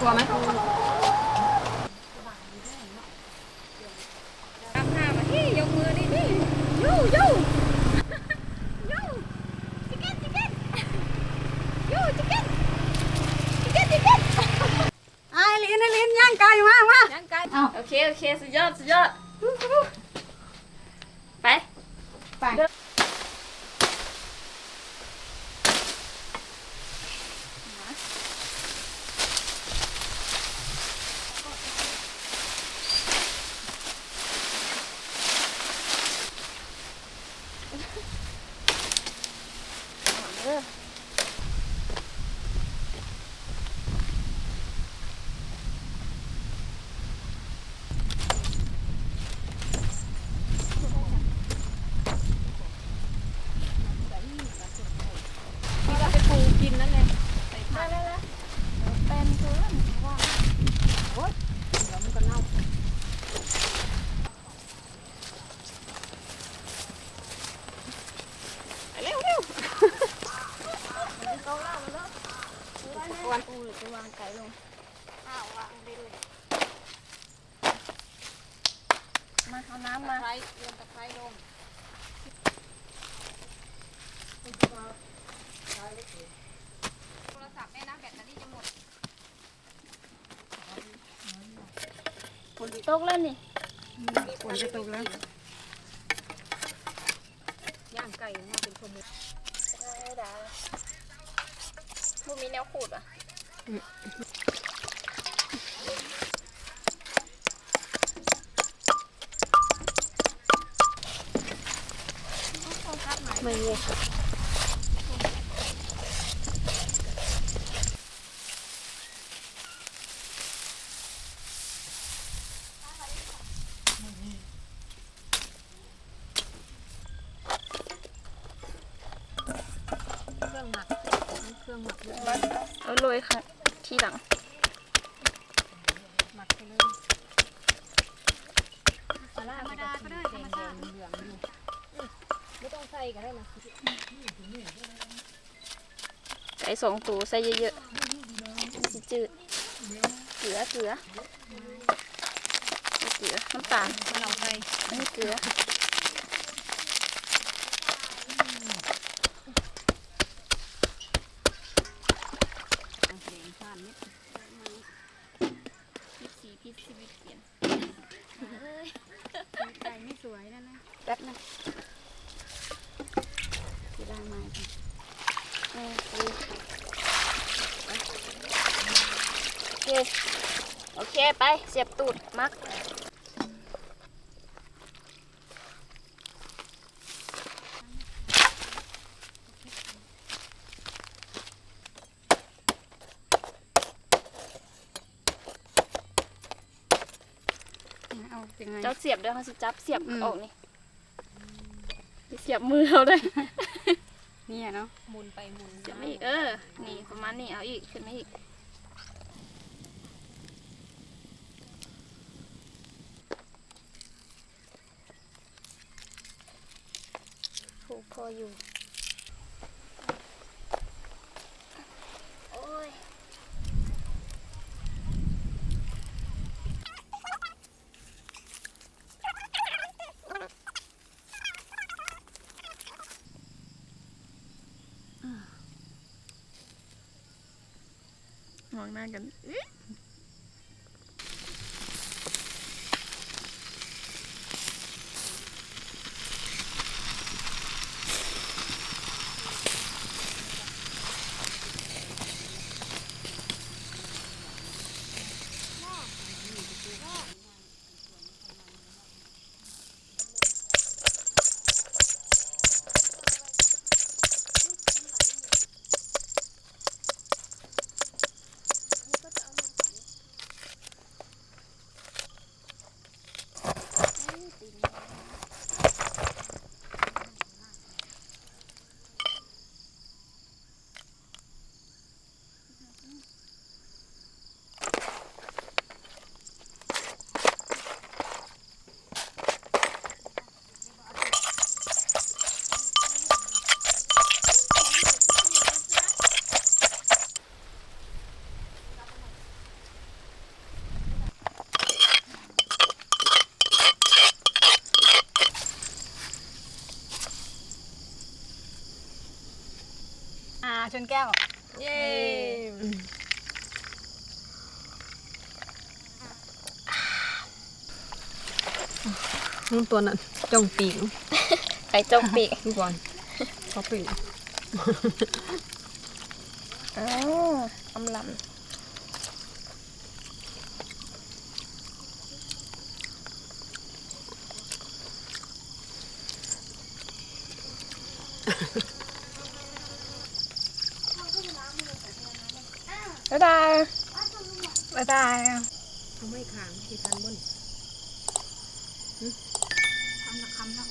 องตัวไหมตามหามาที่ยกมือนี่นี่ยูยูยูจิกเก็ตจิกเก็ตยูจิกเก็ตจิกเก็ตจิกเก็ตไอ้ลินไอ้ลินย่างไกลมามายังกันเอาโอเคโอเคสุดยอดสุดยอดไปไป พี่ว่าไปปูกินนั่นไงใส่ผักได้แล้วเป็นเพื่อนว่า เดี๋ยวมันก็เน่า เร็วเร็ว วัน ปูหรือ จะวางไก่ลงอ้าววางได้เลยมาเอาน้ำมาไคร้เตรียมตะไคร้ลงโทรศัพท์แม่นะแบตเตอรี่จะหมดฝนตกแล้วนี่ฝนจะตกแล้วย่างไก่มาเป็นชั่วโมงได้ดาบุมีแนวขูดอะ ไม่เลยค่ะเครื่องหมักเครื่องหมักเยอะมาเอาโรยค่ะ ทีหลังหมักไปเลยธรรมดาก็ได้ธรรมชาติเหลืองอยู่ไม่ต้องใส่ก็ได้นะไก่สองตัวใส่เยอะๆสิจืดเกลือเกลือเกลือน้ำตาลเราใส่อันนี้เกลือ เสียงชาตินิด พิซซีพิซซีวิเปลี่ยน ไก่ไม่สวยนะนะแป๊บนึงสีล่างมาค่ะเออโอเค โอเค ไป เสียบตูดมัก เอาเป็นไง เจ้าเสียบเด้อเขาสิจับเสียบอืม ออกนี่เสียบมือเราได้เนี่ยเนาะหมุนไปหมุนเสียบมาอีกเออ นี่ประมาณนี้เอาอีกขึ้นมาอีกผูกคออยู่ โอ้ย มองหน้ากัน อื้อเป็นแก้ว เย้นู่นตัวนั้นจ้องปีกไก่จงปีกทุกคนเขาปีกอ้าวอำลำ บ๊ายบายบ๊ายบายเขาไม่ขางที่ทันบนทำละคำแล้ว